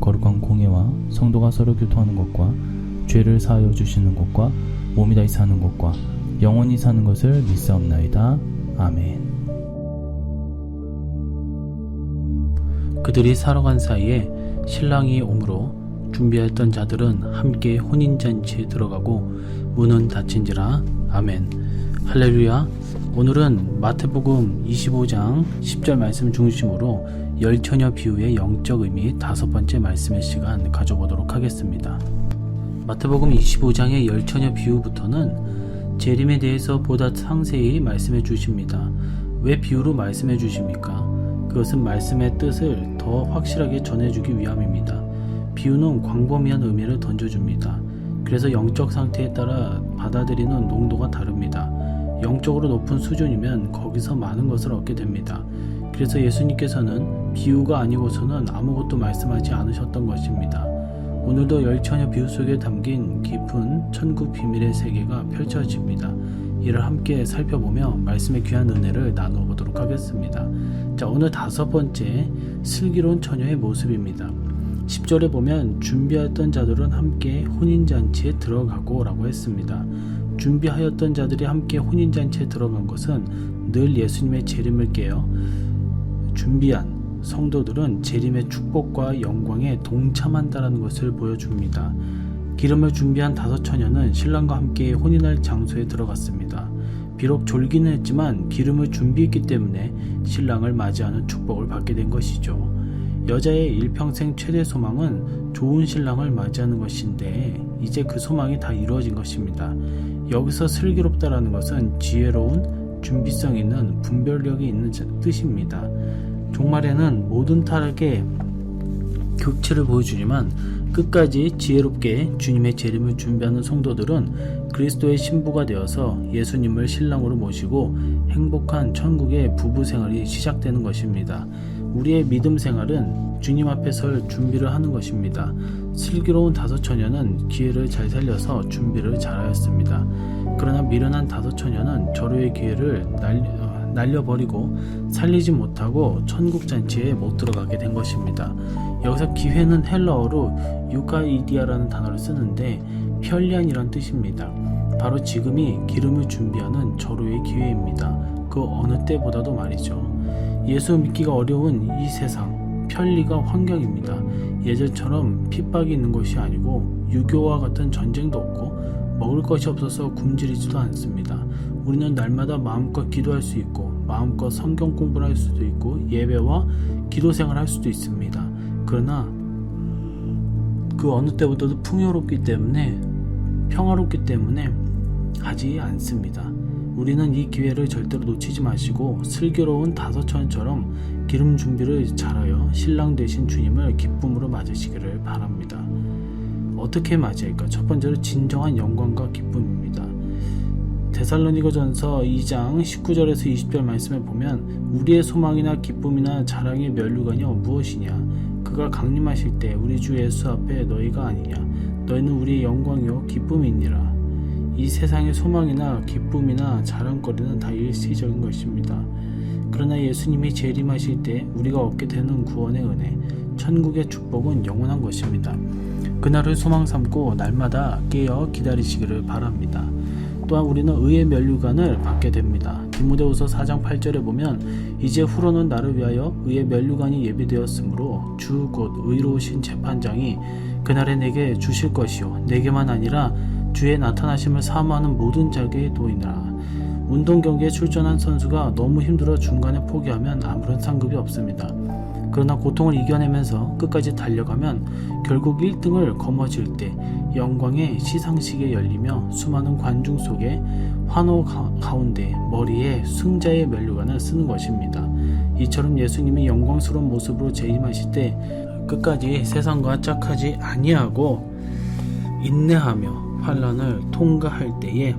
거룩한 공예와 성도가 서로 교통하는 것과 죄를 사하여 주시는 것과 몸이 다시 사는 것과 영원히 사는 것을 믿사옵나이다. 아멘. 그들이 살아간 사이에 신랑이 오므로 준비했던 자들은 함께 혼인잔치에 들어가고 문은 닫힌지라. 아멘. 할렐루야. 오늘은 마태복음 25장 10절 말씀 중심으로 열처녀 비유의 영적 의미 다섯 번째 말씀의 시간 가져보도록 하겠습니다. 마태복음 25장의 열처녀 비유부터는 재림에 대해서 보다 상세히 말씀해 주십니다. 왜 비유로 말씀해 주십니까? 그것은 말씀의 뜻을 더 확실하게 전해주기 위함입니다. 비유는 광범위한 의미를 던져줍니다. 그래서 영적 상태에 따라 받아들이는 농도가 다릅니다. 영적으로 높은 수준이면 거기서 많은 것을 얻게 됩니다. 그래서 예수님께서는 비유가 아니고서는 아무것도 말씀하지 않으셨던 것입니다. 오늘도 열처녀 비유 속에 담긴 깊은 천국 비밀의 세계가 펼쳐집니다. 이를 함께 살펴보며 말씀의 귀한 은혜를 나누어 보도록 하겠습니다. 자, 오늘 다섯 번째 슬기로운 처녀의 모습입니다. 10절에 보면 준비하였던 자들은 함께 혼인잔치에 들어가고 라고 했습니다. 준비하였던 자들이 함께 혼인잔치에 들어간 것은 늘 예수님의 재림을 깨어 준비한 성도들은 재림의 축복과 영광에 동참한다라는 것을 보여줍니다. 기름을 준비한 다섯 처녀는 신랑과 함께 혼인할 장소에 들어갔습니다. 비록 졸기는 했지만 기름을 준비했기 때문에 신랑을 맞이하는 축복을 받게 된 것이죠. 여자의 일평생 최대 소망은 좋은 신랑을 맞이하는 것인데 이제 그 소망이 다 이루어진 것입니다. 여기서 슬기롭다라는 것은 지혜로운 준비성 있는 분별력이 있는 뜻입니다. 종말에는 모든 타락의 극치를 보여주지만 끝까지 지혜롭게 주님의 재림을 준비하는 성도들은 그리스도의 신부가 되어서 예수님을 신랑으로 모시고 행복한 천국의 부부 생활이 시작되는 것입니다. 우리의 믿음 생활은 주님 앞에 설 준비를 하는 것입니다. 슬기로운 다섯 처녀는 기회를 잘 살려서 준비를 잘하였습니다. 그러나 미련한 다섯 처녀는 절호의 기회를 날려, 어, 날려버리고 살리지 못하고 천국 잔치에 못 들어가게 된 것입니다. 여기서 기회는 헬라어로 유카이디아라는 단어를 쓰는데 편리한이란 뜻입니다. 바로 지금이 기름을 준비하는 절호의 기회입니다. 그 어느 때보다도 말이죠. 예수 믿기가 어려운 이 세상 편리가 환경입니다. 예전처럼 핍박이 있는 것이 아니고 유교와 같은 전쟁도 없고 먹을 것이 없어서 굶주리지도 않습니다. 우리는 날마다 마음껏 기도할 수 있고 마음껏 성경 공부를 할 수도 있고 예배와 기도 생활을 할 수도 있습니다. 그러나 그 어느 때보다도 풍요롭기 때문에 평화롭기 때문에 하지 않습니다. 우리는 이 기회를 절대로 놓치지 마시고 슬기로운 다섯 천처럼 기름 준비를 잘하여 신랑 되신 주님을 기쁨으로 맞으시기를 바랍니다. 어떻게 맞이할까? 첫 번째로 진정한 영광과 기쁨입니다. 데살로니가 전서 2장 19절에서 20절 말씀을 보면 우리의 소망이나 기쁨이나 자랑의 면류관이여 무엇이냐? 그가 강림하실 때 우리 주 예수 앞에 너희가 아니냐? 너희는 우리의 영광이요 기쁨이니라. 이 세상의 소망이나 기쁨이나 자랑거리는 다 일시적인 것입니다. 그러나 예수님이 재림하실 때 우리가 얻게 되는 구원의 은혜, 천국의 축복은 영원한 것입니다. 그날을 소망 삼고 날마다 깨어 기다리시기를 바랍니다. 또한 우리는 의의 면류관을 받게 됩니다. 디모데후서 4장 8절에 보면 이제 후로는 나를 위하여 의의 면류관이 예비되었으므로 주 곧 의로우신 재판장이 그날에 내게 주실 것이요 내게만 아니라 주의 나타나심을 사모하는 모든 자에게 도이니라. 운동 경기에 출전한 선수가 너무 힘들어 중간에 포기하면 아무런 상급이 없습니다. 그러나 고통을 이겨내면서 끝까지 달려가면 결국 1등을 거머쥘 때 영광의 시상식에 열리며 수많은 관중 속에 환호 가운데 머리에 승자의 면류관을 쓰는 것입니다. 이처럼 예수님이 영광스러운 모습으로 재림하실 때 끝까지 세상과 짝하지 아니하고 인내하며 환란을 통과할 때에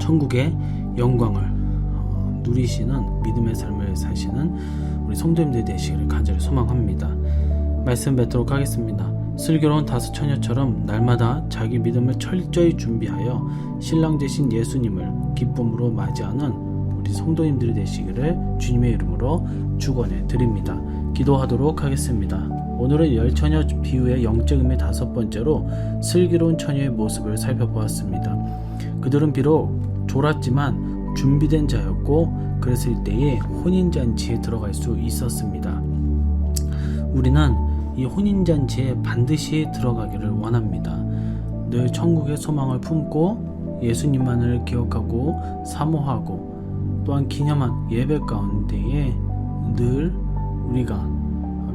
천국의 영광을 어, 누리시는 믿음의 삶을 사시는 우리 성도님들 되시기를 간절히 소망합니다. 말씀 뵙도록 하겠습니다. 슬기로운 다섯 처녀처럼 날마다 자기 믿음을 철저히 준비하여 신랑 되신 예수님을 기쁨으로 맞이하는 우리 성도님들이 되시기를 주님의 이름으로 축원해 드립니다. 기도하도록 하겠습니다. 오늘은 열 처녀 비유의 영적 의미 다섯 번째로 슬기로운 처녀의 모습을 살펴보았습니다. 그들은 비록 졸았지만 준비된 자였고 그랬을 때에 혼인 잔치에 들어갈 수 있었습니다. 우리는 이 혼인 잔치에 반드시 들어가기를 원합니다. 늘 천국의 소망을 품고 예수님만을 기억하고 사모하고 또한 기념한 예배 가운데에 늘 우리가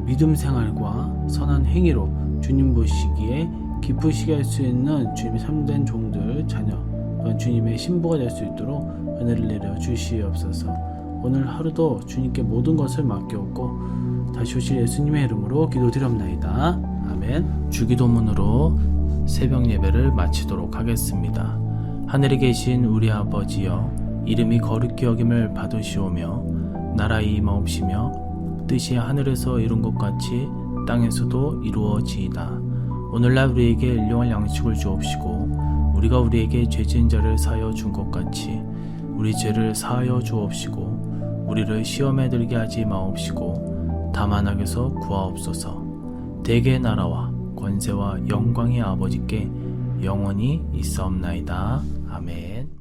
믿음 생활과 선한 행위로 주님 보시기에 기쁘시게 할 수 있는 주님의 참된 종들 자녀 주님의 신부가 될 수 있도록 은혜를 내려 주시옵소서. 오늘 하루도 주님께 모든 것을 맡겨오고 다시 오실 예수님의 이름으로 기도드렸나이다. 아멘. 주기도문으로 새벽 예배를 마치도록 하겠습니다. 하늘에 계신 우리 아버지여 이름이 거룩히 여김을 받으시오며 나라의 임하옵시며 뜻이 하늘에서 이룬 것 같이 땅에서도 이루어지이다. 오늘날 우리에게 일용할 양식을 주옵시고 우리가 우리에게 죄진 자를 사하여 준 것 같이 우리 죄를 사하여 주옵시고 우리를 시험에 들게 하지 마옵시고 다만 악에서 구하옵소서. 대개 나라와 권세와 영광의 아버지께 영원히 있사옵나이다. 아멘.